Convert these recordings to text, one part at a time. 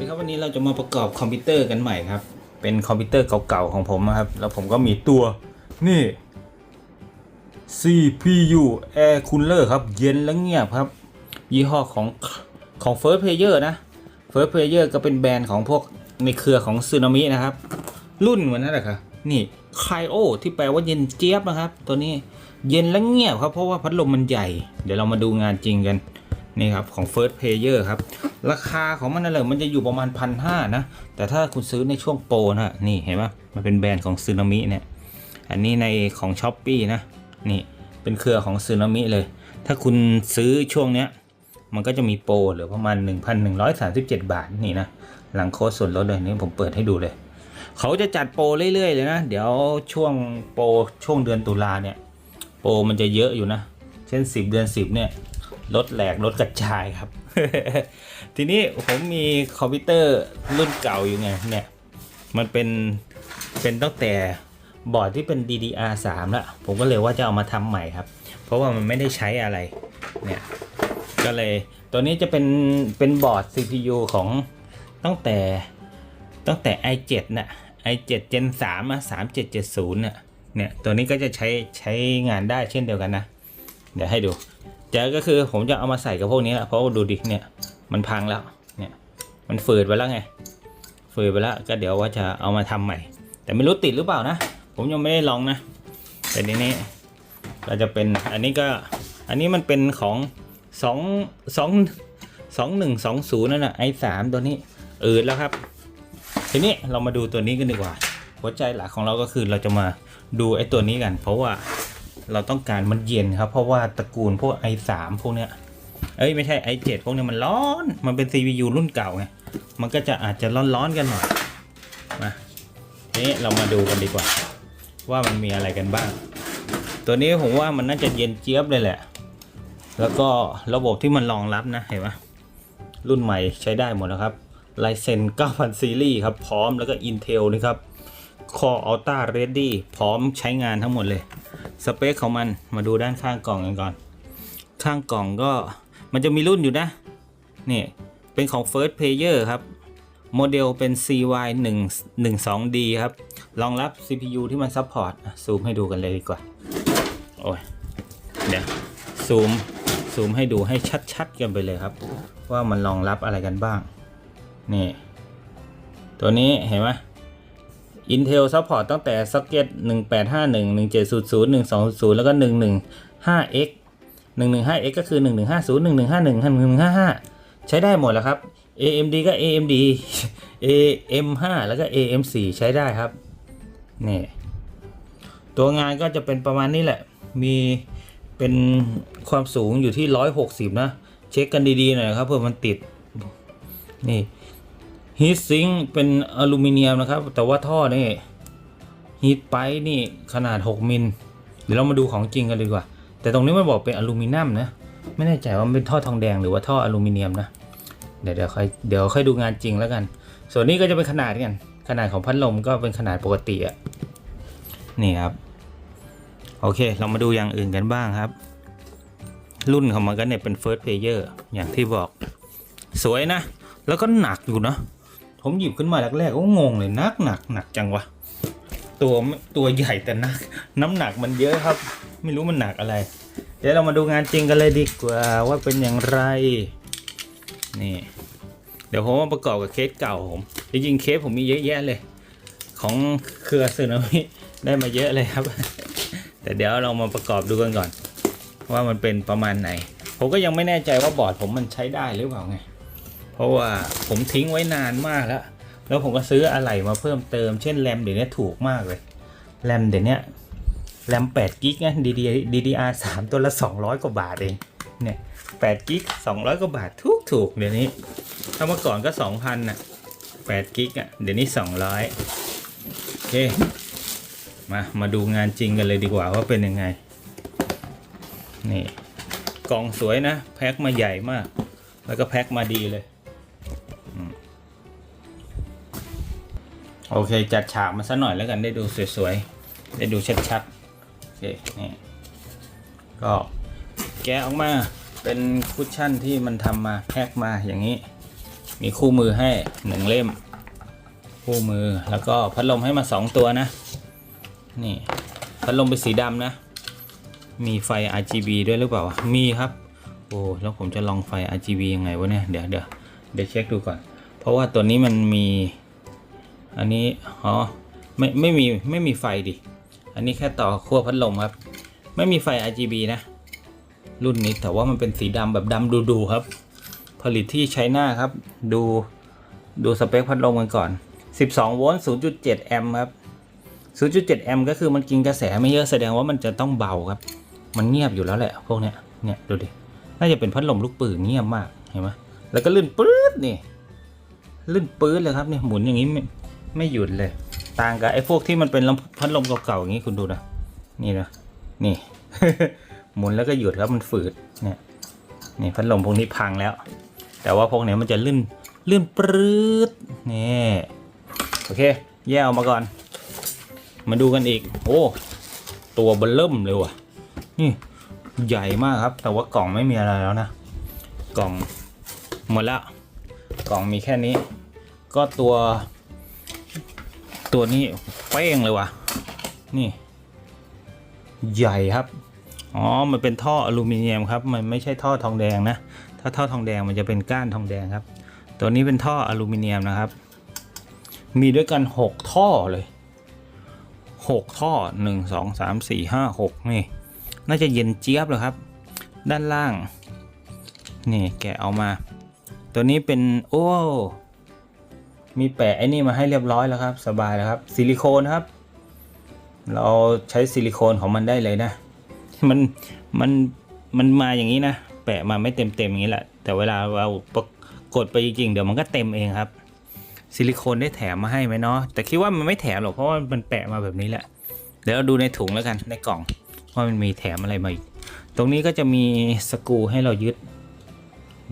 ดีครับวันนี้เราจะมาประกอบคอมพิวเตอร์กันใหม่ครับ เป็นคอมพิวเตอร์เก่าๆของผมนะครับ แล้วผมก็มีตัวนี่ CPU Air Cooler ครับ เย็นและเงียบครับ ยี่ห้อของของ First Player นะ First Player ก็เป็นแบรนด์ของพวกในเครือของซึนามินะครับ รุ่นเหมือนนั่นแหละครับนี่ไคโอที่แปลว่าเย็นเจี๊ยบนะครับ ตัวนี้เย็นและเงียบครับเพราะว่าพัดลมมันใหญ่ เดี๋ยวเรามาดูงานจริงกัน นี่ครับของ First Player ครับ ราคาของมันนั่นแหละมันจะอยู่ประมาณพันห้านะ แต่ถ้าคุณซื้อในช่วงโปรนะนี่เห็นปะมันเป็นแบรนด์ของซึนามิเนี่ยอันนี้ในของช้อปปีนะนี่เป็นเครือของซึนามิเลย ถ้าคุณซื้อช่วงเนี้ยมันก็จะมีโปรเหลือประมาณ 1,137 บาทนี่นะหลังโค้ดส่วนลดเลยนี่ผมเปิดให้ดูเลย เขาจะจัดโปรเรื่อยๆเลยนะ เดี๋ยวช่วงโปรช่วงเดือนตุลาเนี่ย โปรมันจะเยอะอยู่นะ เช่น 10 เดือน 10 เนี่ย ลดแหลกลดกระจายครับ ทีนี้ผมมีคอมพิวเตอร์รุ่นเก่าอยู่ไงเนี่ย มันเป็นเป็นตั้งแต่บอร์ดที่เป็น DDR3 ละผมก็เลยว่าจะเอามาทำใหม่ครับ เพราะว่ามันไม่ได้ใช้อะไรเนี่ยก็เลยตัวนี้จะเป็นเป็นบอร์ด CPU ของตั้งแต่ตั้งแต่ i7 น่ะ i7 Gen 3อะ3770น่ะเนี่ยตัวนี้ก็จะใช้ใช้งานได้เช่นเดียวกันนะ เดี๋ยวให้ดู จะก็คือผมจะเอามาใส่กับพวกนี้แหละเพราะว่าดูดิเนี่ยมันพังแล้วเนี่ยมันฝืดไปแล้วไง ฝืดไปแล้วก็เดี๋ยวว่าจะเอามาทำใหม่ แต่ไม่รู้ติดหรือเปล่านะ ผมยังไม่ได้ลองนะ แต่ทีนี้เราจะเป็นอันนี้ก็อันนี้มันเป็นของสองสองสองหนึ่งสองศูนย์นั่นนะไอ้สามตัวนี้อืดแล้วครับ ทีนี้เรามาดูตัวนี้กันดีกว่า หัวใจหลักของเราก็คือเราจะมาดูไอ้ตัวนี้กัน เพราะว่า เราต้องการมันเย็นครับ เพราะว่าตระกูลพวก i3 พวกเนี้ยเอ้ยไม่ใช่ i7 พวกเนี้ยมันร้อน มันเป็น CPU รุ่นเก่าไงมันก็จะอาจจะร้อนๆกันหน่อยมาทีนี้เรามาดูกันดีกว่า ว่ามันมีอะไรกันบ้าง ตัวนี้ผมว่ามันน่าจะเย็นเจี๊ยบเลยแหละ แล้วก็ระบบที่มันรองรับนะเห็นไหมรุ่นใหม่ใช้ได้หมดแล้วครับ Ryzen 9000 ซีรีส์ครับ พร้อมแล้วก็ Intel นี่ครับ Core Ultra Ready พร้อมใช้งานทั้งหมดเลย สเปคของมันมาดูด้านข้างกล่องกันก่อน ข้างกล่องก็มันจะมีรุ่นอยู่นะ นี่เป็นของ First Player ครับโมเดลเป็น CY 1 1 2D ครับ รองรับ CPU ที่มันซัพพอร์ตซูมให้ดูกันเลยดีกว่า โอ้ย เดี๋ยว ซูม ซูมให้ดูให้ชัดๆกันไปเลยครับ ว่ามันรองรับอะไรกันบ้าง นี่ ตัวนี้เห็นไหม Intel Support ตั้งแต่ Socket 1851 1700 1200 แล้วก็ 115X 115X ก็คือ 1150 1151 1155 ใช้ได้หมดแล้วครับ AMD ก็ AMD AM5 แล้วก็ AM4 ใช้ได้ครับนี่ตัวงานก็จะเป็นประมาณนี้แหละ มีเป็นความสูงอยู่ที่ 160 นะ เช็คกันดีๆหน่อยครับเพื่อมันติดนี่ ฮีทซิงเป็นอลูมิเนียมนะครับ แต่ว่าท่อนี่ฮีทไปนี่ขนาด 6 มิล เดี๋ยวเรามาดูของจริงกันดีกว่า แต่ตรงนี้มันบอกเป็นอลูมิเนียมนะ ไม่แน่ใจว่าเป็นท่อทองแดงหรือว่าท่ออลูมิเนียมนะ เดี๋ยวเดี๋ยวค่อยเดี๋ยวค่อยดูงานจริงแล้วกัน ส่วนนี้ก็จะเป็นขนาดกัน ขนาดของพัดลมก็เป็นขนาดปกติอะนี่ครับ โอเค เรามาดูอย่างอื่นกันบ้างครับ รุ่นของมันก็เนี่ยเป็น first player อย่างที่บอก สวยนะ แล้วก็หนักอยู่นะ ผมหยิบขึ้นมาแรกๆก็งงเลยนักหนักหนักจังวะตัวตัวใหญ่แต่นัก น้ำหนักมันเยอะครับ ไม่รู้มันหนักอะไร เดี๋ยวเรามาดูงานจริงกันเลยดีกว่าว่าเป็นอย่างไร นี่ เดี๋ยวผมมาประกอบกับเคสเก่าผมจริงๆเคสผมมีเยอะแยะเลย ของเครือซึนามิได้มาเยอะเลยครับ แต่เดี๋ยวเรามาประกอบดูกันก่อน ว่ามันเป็นประมาณไหน ผมก็ยังไม่แน่ใจว่าบอร์ดผมมันใช้ได้หรือเปล่าไง ราะว่าผมทิ้งไว้นานมากแล้ว แล้วผมก็ซื้ออะไหล่มาเพิ่มเติม เช่นแรมเดี๋ยวนี้ถูกมากเลย แรมเดี๋ยวนี้แรม8กิกนะ DDR DDR 3ตัวละ 200 กว่าบาทเอง เนี่ย8กิก200 กว่าบาทถูกถูกเดี๋ยวนี้ ถ้าเมื่อก่อนก็ 2,000น่ะ8กิกอะ เดี๋ยวนี้ 200 โอเค มา มาดูงานจริงกันเลยดีกว่าว่าเป็นยังไง นี่ กล่องสวยนะ แพ็คมาใหญ่มาก แล้วก็แพ็คมาดีเลย โอเค จัดฉากมาสักหน่อยแล้วกันได้ดูสวยๆ ได้ดูชัดๆ โอเค นี่ ก็แกะออกมาเป็นคุชชั่นที่มันทำมาแพ็คมาอย่างนี้ มีคู่มือให้หนึ่งเล่ม คู่มือแล้วก็พัดลมให้มาสองตัวนะ นี่ พัดลมเป็นสีดำนะ มีไฟ RGB ด้วยหรือเปล่า มีครับโอ้แล้วผมจะลองไฟ RGB ยังไงวะเนี่ย เดี๋ยวเดี๋ยวเดี๋ยวเช็คดูก่อน เพราะว่าตัวนี้มันมี อันนี้อ๋อไม่ไม่มีไม่มีไฟดิ อันนี้แค่ต่อขั้วพัดลมครับ ไม่มีไฟ RGB นะ รุ่นนี้แต่ว่ามันเป็นสีดำแบบดำดูๆครับ ผลิตที่ไชน่าครับ ดูดูสเปคพัดลมกันก่อน 12 โวลต์ 0.7 แอมป์ครับ 0.7 แอมป์ก็คือมันกินกระแสไม่เยอะแสดงว่ามันจะต้องเบาครับ มันเงียบอยู่แล้วแหละพวกเนี้ย เนี่ยดูดิ น่าจะเป็นพัดลมลูกปืนเงียบมาก เห็นไหมแล้วก็ลื่นปื๊ดนี่ ลื่นปื๊ดเลยครับเนี่ยหมุนอย่างนี้ ไม่หยุดเลย ต่างกับไอ้พวกที่มันเป็นลำพัดลมเก่าๆอย่างนี้คุณดูนะ นี่นะ นี่ หมุนแล้วก็หยุดครับมันฝืด เนี่ย นี่พัดลมพวกนี้พังแล้ว แต่ว่าพวกเนี้ยมันจะลื่น ลื่นปรื๊ด นี่ โอเค แยกออกมาก่อน มาดูกันอีก โอ้ ตัวเบลเริ่มเลยว่ะ นี่ใหญ่มากครับ แต่ว่ากล่องไม่มีอะไรแล้วนะ กล่องหมดละ กล่องมีแค่นี้ ก็ตัว ตัวนี้เป้งเลยว่ะ นี่ ใหญ่ครับ อ๋อ มันเป็นท่ออลูมิเนียมครับ มันไม่ใช่ท่อทองแดงนะ ถ้าท่อทองแดงมันจะเป็นก้านทองแดงครับ ตัวนี้เป็นท่ออลูมิเนียมนะครับ มีด้วยกัน 6 ท่อเลย 6 ท่อ 1 2 3 4 5 6 นี่ น่าจะเย็นเจี๊ยบเลยครับ ด้านล่าง นี่แกะเอามา ตัวนี้เป็นโอ้ มีแปะไอ้นี่มาให้เรียบร้อยแล้วครับ สบายแล้วครับซิลิโคนครับ เราใช้ซิลิโคนของมันได้เลยนะ มันมันมันมาอย่างนี้นะ แปะมาไม่เต็มเต็มอย่างนี้แหละ แต่เวลาเรากดไปจริงๆเดี๋ยวมันก็เต็มเองครับ ซิลิโคนได้แถมมาให้ไหมเนาะแต่คิดว่ามันไม่แถมหรอกเพราะว่ามันแปะมาแบบนี้แหละ เดี๋ยวเราดูในถุงแล้วกันในกล่องว่ามันมีแถมอะไรมาอีก ตรงนี้ก็จะมีสกรูให้เรายึด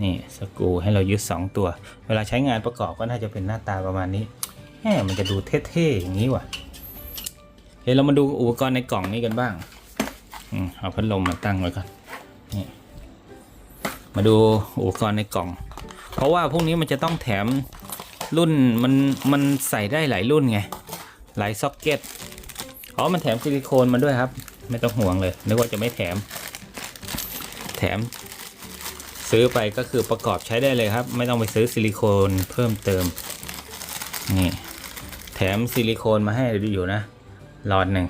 นี่สกรูให้เรายึด 2 ตัว เวลาใช้งานประกอบก็น่าจะเป็นหน้าตาประมาณนี้แหมมันจะดูเท่ๆอย่างนี้ว่ะเดี๋ยวเรามาดูอุปกรณ์ในกล่องนี้กันบ้างอืมเอาพัดลมมาตั้งไว้ก่อนนี่มาดูอุปกรณ์ในกล่อง เพราะว่าพวกนี้มันจะต้องแถมรุ่นมันมันใส่ได้หลายรุ่นไงหลายซ็อกเก็ตอ๋อมันแถมซิลิโคนมาด้วยครับ ไม่ต้องห่วงเลยนึกว่าจะไม่แถม แถม ซื้อไปก็คือประกอบใช้ได้เลยครับ ไม่ต้องไปซื้อซิลิโคนเพิ่มเติม นี่ แถมซิลิโคนมาให้อยู่นะหลอดหนึ่ง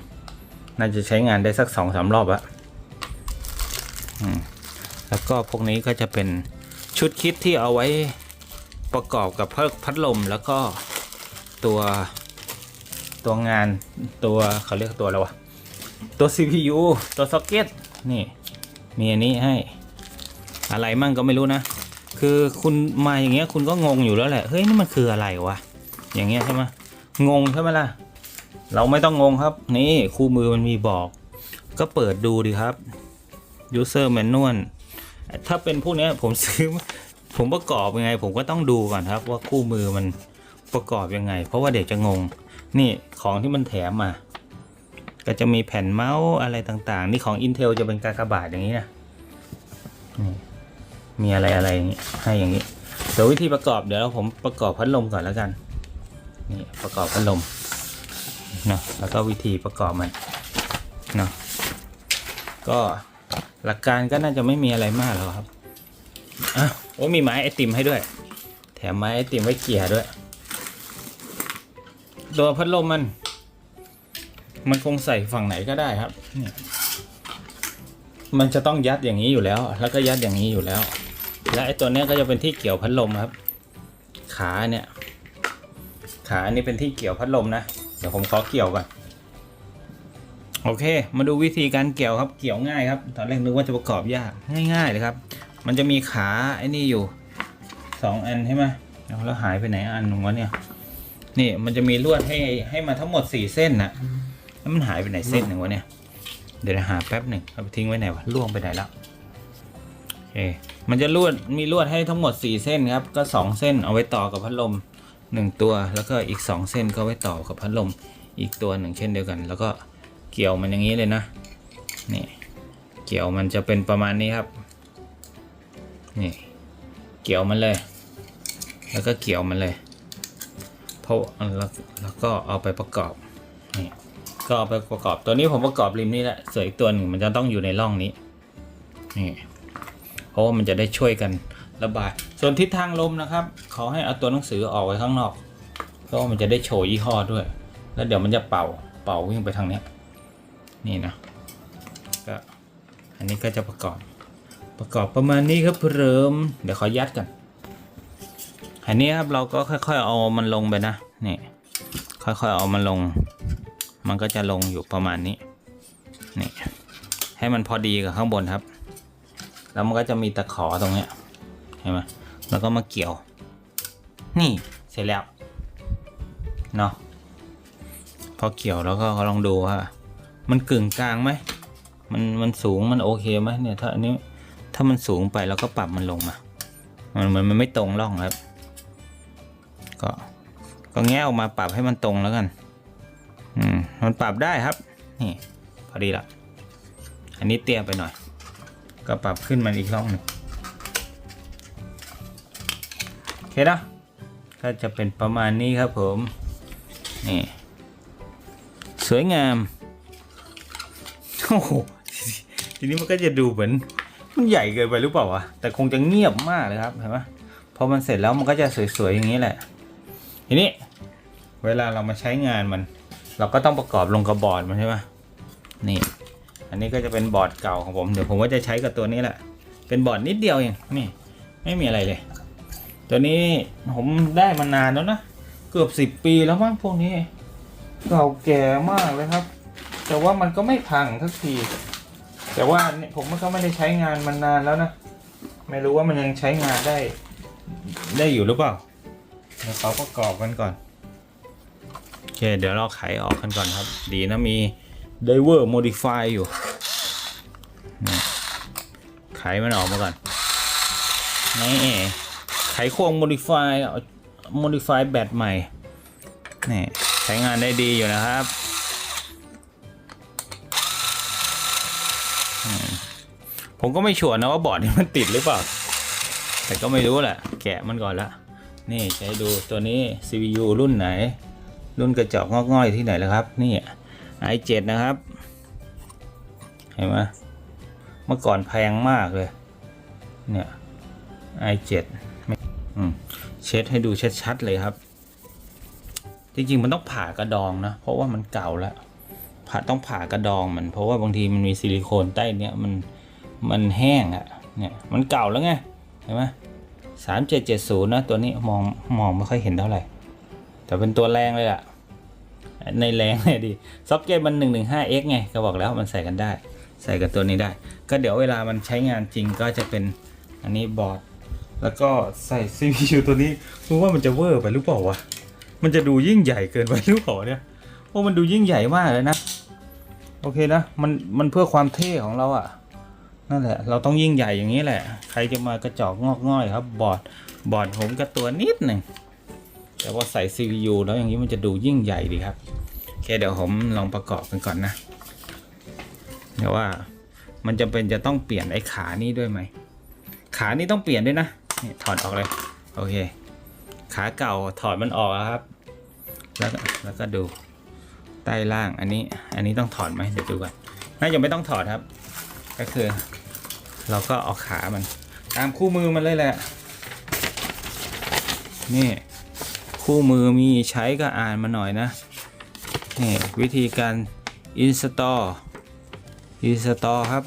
น่าจะใช้งานได้สักสองสามรอบอะแล้วก็พวกนี้ก็จะเป็นชุดคิดที่เอาไว้ประกอบกับพัดพัดลมแล้วก็ตัวตัวงานตัวเขาเรียกตัวอะไรวะตัว CPU ตัวซ็อกเก็ตนี่ มีอันนี้ให้ อะไรมั่งก็ไม่รู้นะ คือคุณมาอย่างเงี้ยคุณก็งงอยู่แล้วแหละ เฮ้ยนี่มันคืออะไรวะ อย่างเงี้ยใช่ไหมงงใช่ไหมล่ะ เราไม่ต้องงงครับ นี่คู่มือมันมีบอก ก็เปิดดูดีครับ user manual ถ้าเป็นพวกนี้ผมซื้อผมประกอบยังไง ผมก็ต้องดูก่อนครับ ว่าคู่มือมันประกอบยังไง เพราะว่าเด็กจะงง นี่ของที่มันแถมมา ก็จะมีแผ่นเมาส์อะไรต่างๆ นี่ของ Intel จะเป็นกากบาทอย่างนี้นะนี่ มีอะไรอะไรอย่างนี้ให้อย่างนี้เดี๋ยววิธีประกอบเดี๋ยวผมประกอบพัดลมก่อนแล้วกัน นี่ประกอบพัดลมเนาะแล้วก็วิธีประกอบมันเนาะก็หลักการก็น่าจะไม่มีอะไรมากหรอกครับอะโอ้มีไม้ไอติมให้ด้วย แถมไม้ไอติมไว้เกี่ยด้วย ตัวพัดลมมัน มันคงใส่ฝั่งไหนก็ได้ครับเนี่ยมันจะต้องยัดอย่างนี้อยู่แล้ว แล้วก็ยัดอย่างนี้อยู่แล้ว และไอ้ตัวนี้ก็จะเป็นที่เกี่ยวพัดลมครับ ขาเนี่ย ขาอันนี้เป็นที่เกี่ยวพัดลมนะ เดี๋ยวผมขอเกี่ยวก่อน โอเค มาดูวิธีการเกี่ยวครับ เกี่ยวง่ายครับ ตอนแรกนึกว่าจะประกอบยาก ง่าย ๆ เลยครับ มันจะมีขาไอ้นี่อยู่สองอันใช่ไหมแล้วหายไปไหนอันหนึงวะเนี่ย นี่มันจะมีลวดให้ให้มาทั้งหมดสี่เส้นนะแล้วมันหายไปไหนเส้นหนึ่งวะเนี่ย เดี๋ยวหาแป๊บหนึ่งเอาไปทิ้งไว้ไหนวะล่วงไปไหนแล้วโอเค มันจะลวดมีลวดให้ทั้งหมดสี่เส้นครับ ก็สองเส้นเอาไว้ต่อกับพัดลมหนึ่งตัว แล้วก็อีกสองเส้นก็ไว้ต่อกับพัดลมอีกตัวหนึ่งเช่นเดียวกัน แล้วก็เกี่ยวมันอย่างนี้เลยนะนี่เกี่ยวมันจะเป็นประมาณนี้ครับนี่เกี่ยวมันเลย แล้วก็เกี่ยวมันเลยเพราะแล้วแล้วก็เอาไปประกอบนี่ก็เอาไปประกอบตัวนี้ผมประกอบริมนี่แหละส่วนอีกตัวหนึ่งมันจะต้องอยู่ในร่องนี้นี่ เพราะว่ามันจะได้ช่วยกันระบาย ส่วนทิศทางลมนะครับขอให้เอาตัวหนังสือออกไว้ข้างนอก เพราะว่ามันจะได้โชว์ยี่ห้อด้วย แล้วเดี๋ยวมันจะเป่าเป่าวิ่งไปทางนี้นี่นะก็อันนี้ก็จะประกอบประกอบประมาณนี้ครับเพิ่มเดี๋ยวขอยัดกันอันนี้ครับเราก็ค่อยๆเอามันลงไปนะนี่ค่อยๆเอามันลง มันก็จะลงอยู่ประมาณนี้นี่ให้มันพอดีกับข้างบนครับ แล้วมันก็จะมีตะขอตรงเนี้ยเห็นไหมแล้วก็มาเกี่ยว นี่เสร็จแล้วเนาะพอเกี่ยวแล้วก็ลองดูว่ามันกึ่งกลางไหมมันมันสูงมันโอเคไหมเนี่ยถ้าอันนี้ถ้ามันสูงไปเราก็ปรับมันลงมา มันมันมันไม่ตรงร่องครับ ก็ก็แงะออกมาปรับให้มันตรงแล้วกัน อืมมันปรับได้ครับ นี่พอดีละอันนี้เตี้ยไปหน่อย ก็ปรับขึ้นมันอีกร่องหนึ่งโอเคนะก็จะเป็นประมาณนี้ครับผม นี่สวยงามโอ้โหทีนี้มันก็จะดูเหมือนมันใหญ่เกินไปหรือเปล่าวะแต่คงจะเงียบมากเลยครับเห็นไหมพอมันเสร็จแล้วมันก็จะสวยๆอย่างนี้แหละ ทีนี้เวลาเรามาใช้งานมัน เราก็ต้องประกอบลงกับบอร์ดมันใช่ไหมนี่ อันนี้ก็จะเป็นบอร์ดเก่าของผม เดี๋ยวผมก็จะใช้กับตัวนี้แหละ เป็นบอร์ดนิดเดียวเอง นี่ ไม่มีอะไรเลย ตัวนี้ผมได้มานานแล้วนะ เกือบสิบปีแล้วมั้งพวกนี้ เก่าแก่มากเลยครับ แต่ว่ามันก็ไม่พังทักที แต่ว่าเนี่ยผมก็ไม่ได้ใช้งานมันนานแล้วนะ ไม่รู้ว่ามันยังใช้งานได้ ได้อยู่หรือเปล่าเดี๋ยวเขาประกอบกันก่อน โอเค เดี๋ยวเราไขออกกันก่อนครับ ดีนะมี Diver Modify อยู่ไขมันออกมาก่อนนี่ไขควง Modify Modify แบตใหม่นี่ใช้งานได้ดีอยู่นะครับผมก็ไม่ชัวร์นะว่าบอร์ดนี้มันติดหรือเปล่า แต่ก็ไม่รู้แหละ แกะมันก่อนละ นี่ใช้ดูตัวนี้ CPU รุ่นไหน รุ่นกระจอกงอกง่อยที่ไหนแล้วครับ นี่ i7 นะครับ เห็นไหมเมื่อก่อนแพงมากเลย เนี่ย i7 ไม่อืมเช็ดให้ดูชัดๆเลยครับ จริงๆมันต้องผ่ากระดองนะ เพราะว่ามันเก่าแล้วผ่าต้องผ่ากระดองมัน เพราะว่าบางทีมันมีซิลิโคนใต้เนี้ยมันมันแห้งอะ่ะเนี่ยมันเก่าแล้วไงเห็นไหมสามเจ็ดเจ็ดศูนย์นะตัวนี้มองมองไม่ค่อยเห็นเท่าไหร่ แต่เป็นตัวแรงเลยอะ ในแรงเลยดีซ็อกเก็ตมันหนึ่งหนึ่งห้า x ไงก็บอกแล้วมันใส่กันได้ ใส่กับตัวนี้ได้ ก็เดี๋ยวเวลามันใช้งานจริงก็จะเป็นอันนี้บอร์ด แล้วก็ใส่ CPU ตัวนี้รู้ว่ามันจะเวอร์ไปหรือเปล่าวะมันจะดูยิ่งใหญ่เกินไปหรือเปล่าเนี่ยเพราะมันดูยิ่งใหญ่มากเลยนะ โอเคนะมันมันเพื่อความเท่ของเราอะนั่นแหละ เราต้องยิ่งใหญ่อย่างนี้แหละ ใครจะมากระจอกงอกง่อยครับ บอร์ดบอร์ดผมก็ตัวนิดหนึ่ง แต่ว่าใส่ CPU แล้วอย่างนี้มันจะดูยิ่งใหญ่ดีครับโอเคเดี๋ยวผมลองประกอบกันก่อนนะเดี๋ยวว่ามันจะเป็นจะต้องเปลี่ยนไอ้ขานี่ด้วยไหมขานี่ต้องเปลี่ยนด้วยนะนี่ถอดออกเลยโอเค ขาเก่าถอดมันออกครับ แล้วแล้วก็ดูใต้ล่างอันนี้อันนี้ต้องถอดไหมเดี๋ยวดูก่อนน่าจะไม่ต้องถอดครับ ก็คือ เราก็เอาขามัน ตามคู่มือมันเลยแหละนี่ คู่มือมีใช้ก็อ่านมาหน่อยนะนี่วิธีการ install install ครับ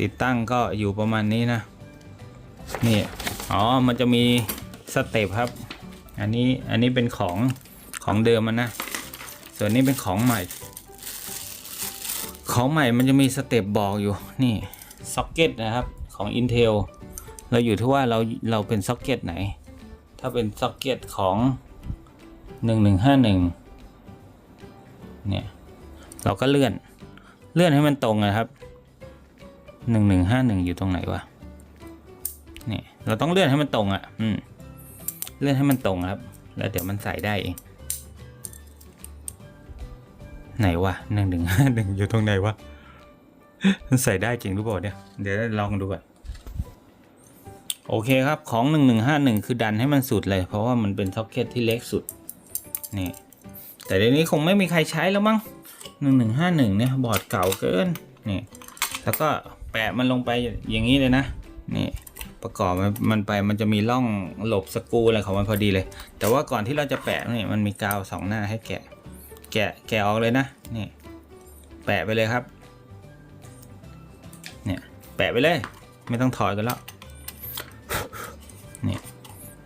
ติดตั้งก็อยู่ประมาณนี้นะนี่อ๋อมันจะมีสเต็ปครับ อันนี้อันนี้เป็นของของเดิมมันนะ ส่วนนี้เป็นของใหม่ ของใหม่มันจะมีสเต็ปบอกอยู่นี่ซ็อกเก็ตนะครับของ Intel เราอยู่ที่ว่าเราเราเป็นซ็อกเก็ตไหน ถ้าเป็นซ็อกเก็ตของ 1151 เนี่ย เราก็เลื่อน เลื่อนให้มันตรงนะครับ 1151 อยู่ตรงไหนวะ นี่ เราต้องเลื่อนให้มันตรงอะ่ะ อืม เลื่อนให้มันตรงครับ แล้วเดี๋ยวมันใส่ได้เอง ไหนวะหนึ่งหนึ่งห้าหนึ่งอยู่ตรงไหนวะ มันใส่ได้จริงหรือเปล่าเนี่ย เดี๋ยวลองดูก่อน โอเคครับของ 1151 คือดันให้มันสุดเลย เพราะว่ามันเป็นซ็อกเก็ตที่เล็กสุดนี่แต่เดี๋ยวนี้คงไม่มีใครใช้แล้วมั้ง 1151 เนี่ยบอร์ดเก่าเกินนี่แล้วก็แปะมันลงไปอย่างนี้เลยนะนี่ประกอบมันไปมันจะมีร่องหลบสกูอะไรของมันพอดีเลย แต่ว่าก่อนที่เราจะแปะนี่มันมีกาวสองหน้าให้แกะ แกะแกะออกเลยนะนี่แปะไปเลยครับเนี่ยแปะไปเลย ไม่ต้องถอดกันแล้ว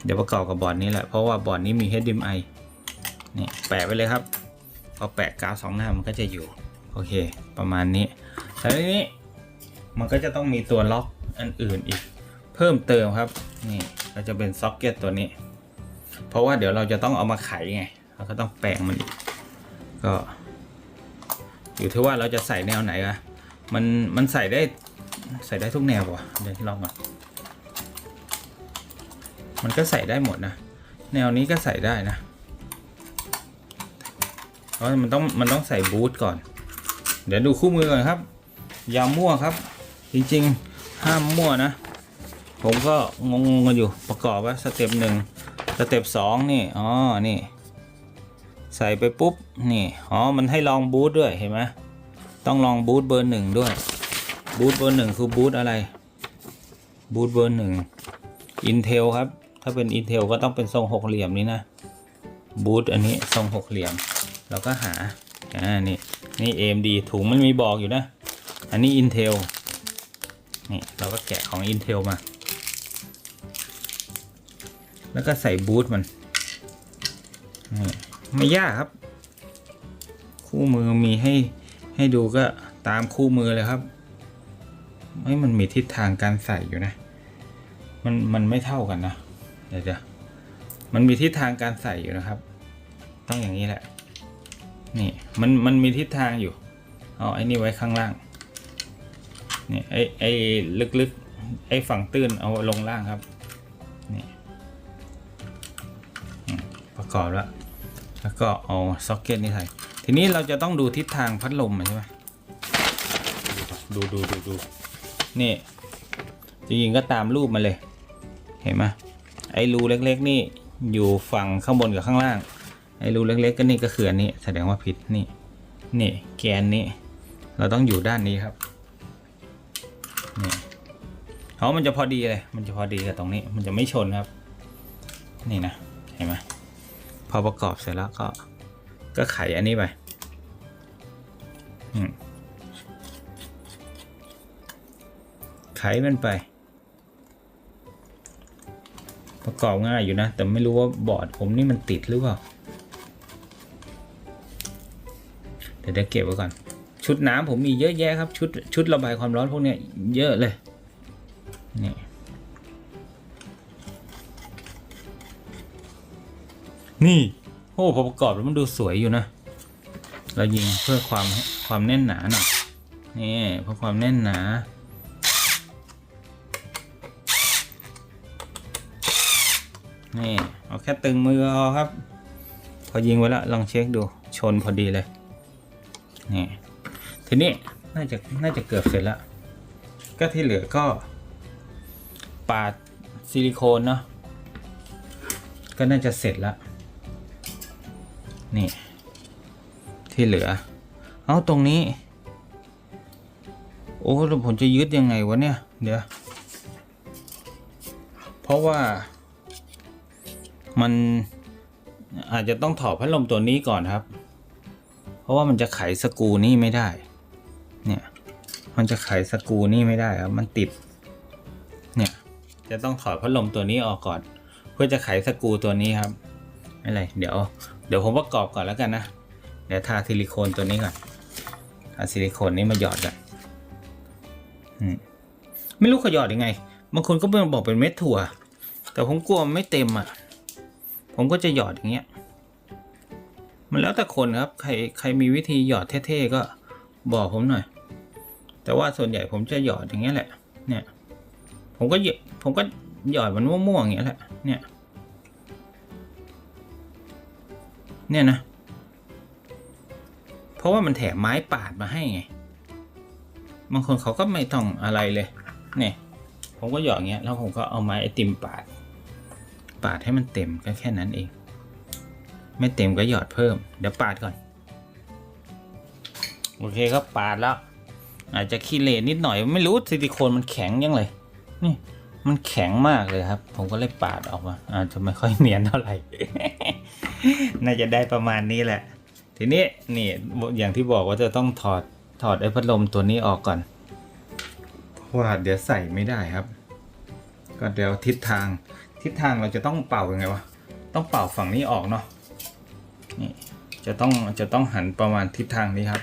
เดี๋ยวประกอบกับบอร์ดนี้แหละ เพราะว่าบอร์ดนี้มี HDMI นี่แปะไปเลยครับพอแปะกาวสองหน้ามันก็จะอยู่ โอเค ประมาณนี้แล้วทีนี้มันก็จะต้องมีตัวล็อกอันอื่นอีก เพิ่มเติมครับนี่ก็จะเป็นซ็อกเก็ตตัวนี้ เพราะว่าเดี๋ยวเราจะต้องเอามาไขไงเราก็ต้องแปลงมันอีกก็อยู่ที่ว่าเราจะใส่แนวไหนอะมันมันใส่ได้ใส่ได้ทุกแนววะเดี๋ยวลองก่อน มันก็ใส่ได้หมดนะ แนวนี้ก็ใส่ได้นะเพราะมันต้องมันต้องใส่บูทก่อน เดี๋ยวดูคู่มือก่อนครับอย่ามั่วครับ จริงๆห้ามมั่วนะ ผมก็งงๆกันอยู่ประกอบว่าสเต็ปหนึ่งสเต็ปสองนี่อ๋อนี่ใส่ไปปุ๊บนี่อ๋อมันให้ลองบูทด้วยเห็นไหมต้องลองบูทเบอร์หนึ่งด้วยบูทเบอร์หนึ่งคือบูทอะไรบูทเบอร์หนึ่ง Intel ครับ ถ้าเป็น Intel ก็ต้องเป็นทรงหกเหลี่ยมนี้นะบูทอันนี้ทรงหกเหลี่ยมเราก็หาอ่านี่นี่ AMD ถุงมันมีบอกอยู่นะ อันนี้ Intel นี่เราก็แกะของ Intel มา แล้วก็ใส่บูทมันนี่ไม่ยากครับ คู่มือมีให้ให้ดูก็ตามคู่มือเลยครับไม่มันมีทิศทางการใส่อยู่นะ มันมันไม่เท่ากันนะ เดี๋ยวเดี๋ยวมันมีทิศทางการใส่อยู่นะครับ ต้องอย่างนี้แหละ นี่มันมันมีทิศทางอยู่ เอาไอ้นี่ไว้ข้างล่าง นี่ไอ้ไอ้ลึกๆ ไอ้ฝั่งตื้นเอาลงล่างครับ นี่อืมประกอบแล้ว แล้วก็เอาซ็อกเก็ตนี่ใส่ ทีนี้เราจะต้องดูทิศทางพัดลมใช่ไหมดูดูดูดูนี่จริงๆก็ตามรูปมาเลย เห็นไหม ไอ้รูเล็กๆ นี่อยู่ฝั่งข้างบนกับข้างล่าง ไอ้รูเล็กๆก็นี่ก็คืออันนี้แสดงว่าผิดนี่นี่แกนนี้ เราต้องอยู่ด้านนี้ครับนี่เพราะมันจะพอดีเลย มันจะพอดีกับตรงนี้ มันจะไม่ชนครับ นี่นะ เห็นไหมพอประกอบเสร็จแล้วก็ ก็ไขอันนี้ไปไขมันไป ประกอบง่ายอยู่นะ แต่ไม่รู้ว่าบอร์ดผมนี่มันติดหรือเปล่า เดี๋ยวเดี๋ยวเก็บไว้ก่อน ชุดน้ำผมมีเยอะแยะครับ ชุดชุดระบายความร้อนพวกเนี้ยเยอะเลย นี่นี่โอ้พอประกอบแล้วมันดูสวยอยู่นะ เรายิงเพื่อความความแน่นหนาหน่อยนี่เพื่อความแน่นหนา นี่เอาแค่ตึงมือเอาครับ พอยิงไว้แล้วลองเช็คดูชนพอดีเลยนี่ทีนี้น่าจะน่าจะเกือบเสร็จแล้วก็ที่เหลือก็ ปาดซิลิโคนเนาะก็น่าจะเสร็จแล้วนี่ ที่เหลือ เอาตรงนี้ โอ้ผมจะยึดยังไงวะเนี่ย เดี๋ยว เพราะว่า มันอาจจะต้องถอดพัดลมตัวนี้ก่อนครับ เพราะว่ามันจะไขสกูนี่ไม่ได้ เนี่ย มันจะไขสกูนี่ไม่ได้ครับ มันติด เนี่ย จะต้องถอดพัดลมตัวนี้ออกก่อน เพื่อจะไขสกูตัวนี้ครับไม่ไร เดี๋ยว เดี๋ยวผมประกอบก่อนแล้วกันนะ เดี๋ยวทาซิลิโคนตัวนี้ก่อน ทาซิลิโคนนี้มาหยอดกันอืมไม่รู้ขยอดยังไง บางคนก็บอกเป็นเม็ดถั่ว แต่ผมกลัวไม่เต็มอะ ผมก็จะหยอดอย่างเงี้ย มันแล้วแต่คนครับ ใครใครมีวิธีหยอดเท่ๆก็บอกผมหน่อย แต่ว่าส่วนใหญ่ผมจะหยอดอย่างเงี้ยแหละ เนี่ย ผมก็หยผมก็หยอดมันม่วงๆอย่างเงี้ยแหละ เนี่ย เนี่ยนะ เพราะว่ามันแถมไม้ปาดมาให้ไง บางคนเขาก็ไม่ต้องอะไรเลย เนี่ย ผมก็หยอดอย่างเงี้ย แล้วผมก็เอาไม้ไอติมปาด ปาดให้มันเต็มก็แค่นั้นเอง ไม่เต็มก็หยอดเพิ่ม เดี๋ยวปาดก่อน โอเคครับปาดแล้ว อาจจะขี้เหร่นิดหน่อย ไม่รู้ซิลิโคนมันแข็งยังเลยนี่มันแข็งมากเลยครับ ผมก็เลยปาดออกมา อาจจะไม่ค่อยเนียนเท่าไหร่ น่าจะได้ประมาณนี้แหละ ทีนี้นี่อย่างที่บอกว่าจะต้องถอดถอดไอ้พัดลมตัวนี้ออกก่อน เพราะว่าเดี๋ยวใส่ไม่ได้ครับ ก็เดี๋ยวทิศทาง ทิศทางเราจะต้องเป่ายังไงวะ ต้องเป่าฝั่งนี้ออกเนาะ นี่จะต้องจะต้องหันประมาณทิศทางนี้ครับ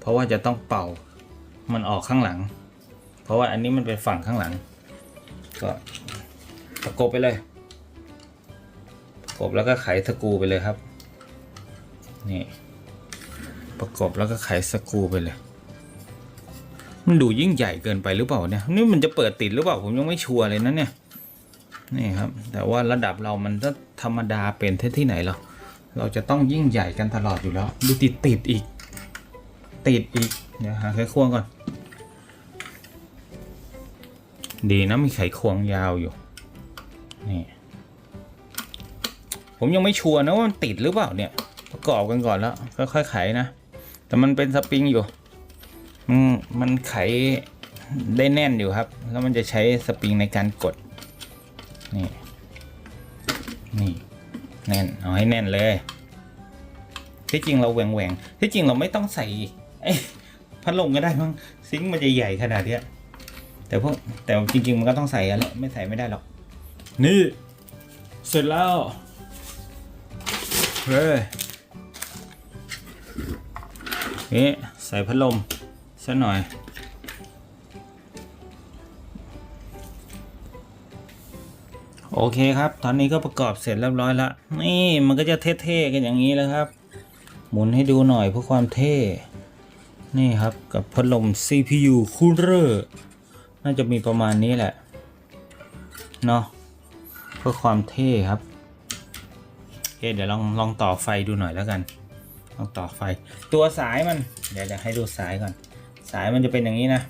เพราะว่าจะต้องเป่ามันออกข้างหลัง เพราะว่าอันนี้มันเป็นฝั่งข้างหลัง ก็ประกบไปเลย ประกบแล้วก็ไขสกูไปเลยครับ นี่ ประกบแล้วก็ไขสกูไปเลย มันดูยิ่งใหญ่เกินไปหรือเปล่าเนี่ย นี่มันจะเปิดติดหรือเปล่า ผมยังไม่ชัวร์เลยนะเนี่ย นี่ครับ แต่ว่าระดับเรามันก็ธรรมดาเป็นเท่ที่ไหนหรอเราจะต้องยิ่งใหญ่กันตลอดอยู่แล้ว ดูติดติดอีก ติดอีก เดี๋ยวหาไขควงก่อน ดีนะมีไขควงยาวอยู่ นี่ ผมยังไม่ชัวร์นะว่ามันติดหรือเปล่าเนี่ย ประกอบกันก่อนแล้วค่อยๆไขนะ แต่มันเป็นสปริงอยู่ มันมันไขได้แน่นอยู่ครับ แล้วมันจะใช้สปริงในการกด นี่ นี่ แน่น เอาให้แน่นเลย ที่จริงเราแหวงแหวงที่จริงเราไม่ต้องใส่พัดลมก็ได้มั้งซิงมันจะใหญ่ขนาดเนี้ยแต่พวกแต่จริง ๆ มันก็ต้องใส่แหละไม่ใส่ไม่ได้หรอก นี่ เสร็จแล้วเฮ้ยนี่ใส่พัดลมสักหน่อย โอเคครับ ตอนนี้ก็ประกอบเสร็จเรียบร้อยแล้วนี่มันก็จะเท่ๆกันอย่างนี้แล้วครับ หมุนให้ดูหน่อยเพื่อความเท่ นี่ครับกับพัดลม CPU Cooler น่าจะมีประมาณนี้แหละ เนาะเพื่อความเท่ครับเเดี๋ยวลองลองต่อไฟดูหน่อยแล้วกันลองต่อไฟ ตัวสายมัน เดี๋ยวเดี๋ยวให้ดูสายก่อน สายมันจะเป็นอย่างนี้นะ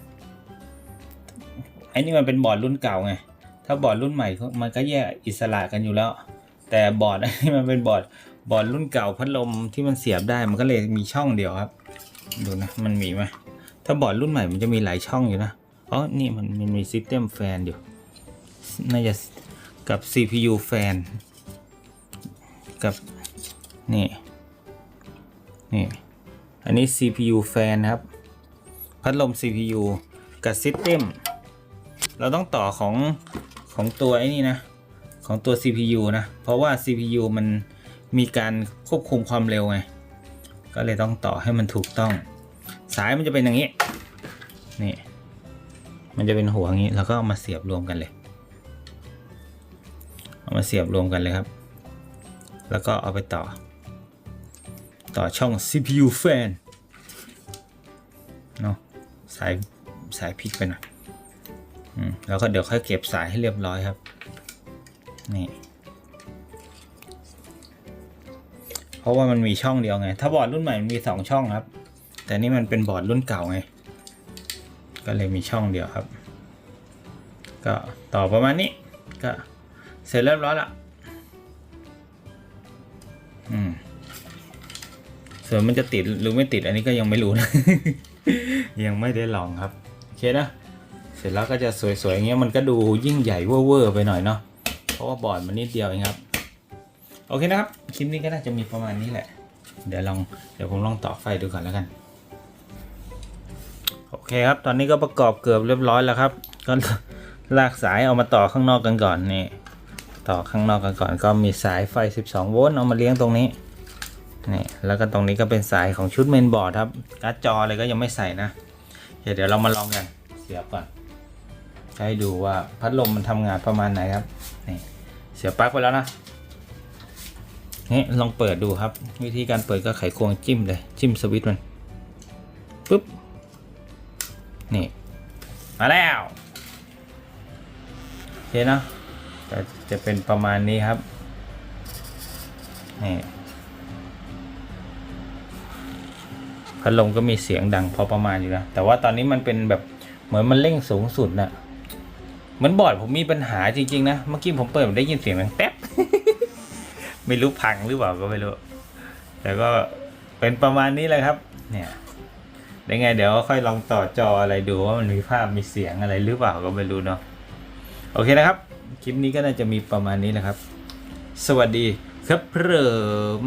ไอ้นี่มันเป็นบอร์ดรุ่นเก่าไง ถ้าบอร์ดรุ่นใหม่มันก็แยกอิสระกันอยู่แล้ว แต่บอร์ดอันนี้มันเป็นบอร์ดบอร์ดรุ่นเก่าพัดลมที่มันเสียบได้มันก็เลยมีช่องเดียวครับ ดูนะมันมีไหมถ้าบอร์ดรุ่นใหม่มันจะมีหลายช่องอยู่นะอ๋อนี่มันมันมีซิสเต็มแฟนอยู่น่าจะกับ CPU แฟนกับนี่นี่อันนี้ CPU แฟนครับ พัดลม CPU กับ System เราต้องต่อของ ของตัวไอ้นี่นะ ของตัว CPU นะ เพราะว่า CPU มันมีการควบคุมความเร็วไง ก็เลยต้องต่อให้มันถูกต้อง สายมันจะเป็นอย่างนี้ นี่ มันจะเป็นหัวอย่างนี้ แล้วก็เอามาเสียบรวมกันเลย เอามาเสียบรวมกันเลยครับ แล้วก็เอาไปต่อ ต่อช่อง CPU fan เนาะสายสายพลิกไปหน่อย แล้วก็เดี๋ยวค่อยเก็บสายให้เรียบร้อยครับ นี่ เพราะว่ามันมีช่องเดียวไง ถ้าบอร์ดรุ่นใหม่มันมีสองช่องครับ แต่นี่มันเป็นบอร์ดรุ่นเก่าไง ก็เลยมีช่องเดียวครับ ก็ต่อประมาณนี้ ก็เสร็จเรียบร้อยละอืมส่วนมันจะติดหรือไม่ติดอันนี้ก็ยังไม่รู้นะ ยังไม่ได้ลองครับ โอเคนะ เสร็จแล้วก็จะสวยๆอย่างเงี้ยมันก็ดูยิ่งใหญ่เวอร์ไปหน่อยเนาะเพราะว่าบอร์ดมันนิดเดียวเองครับ โอเคนะครับคลิปนี้ก็น่าจะมีประมาณนี้แหละ เดี๋ยวลองเดี๋ยวผมลองต่อไฟดูก่อนแล้วกันโอเคครับ ตอนนี้ก็ประกอบเกือบเรียบร้อยแล้วครับ ก็ลากสายเอามาต่อข้างนอกกันก่อนนี่ ต่อข้างนอกกันก่อน ก็มีสายไฟ 12 โวลต์เอามาเลี้ยงตรงนี้ นี่ แล้วก็ตรงนี้ก็เป็นสายของชุดเมนบอร์ดครับ การ์ดจออะไรก็ยังไม่ใส่นะ เดี๋ยวเรามาลองกัน เสียบก่อน ให้ดูว่าพัดลมมันทำงานประมาณไหนครับนี่เสียบปลั๊กไปแล้วนะนี่ลองเปิดดูครับ วิธีการเปิดก็ไขควงจิ้มเลยจิ้มสวิตช์มันปุ๊บนี่มาแล้วโอเคนะก็จะเป็นประมาณนี้ครับนี่พัดลมก็มีเสียงดังพอประมาณอยู่นะแต่ว่าตอนนี้มันเป็นแบบเหมือนมันเร่งสูงสุดนะ เหมือนบอร์ดผมมีปัญหาจริงๆนะ เมื่อกี้ผมเปิดผมได้ยินเสียงดังแป๊บ ไม่รู้พังหรือเปล่าก็ไม่รู้ แต่ก็เป็นประมาณนี้แหละครับ เนี่ยได้ไงเดี๋ยวค่อยลองต่อจออะไรดูว่ามันมีภาพมีเสียงอะไรหรือเปล่าก็ไม่รู้เนาะโอเคนะครับ คลิปนี้ก็น่าจะมีประมาณนี้แหละครับ สวัสดีครับผม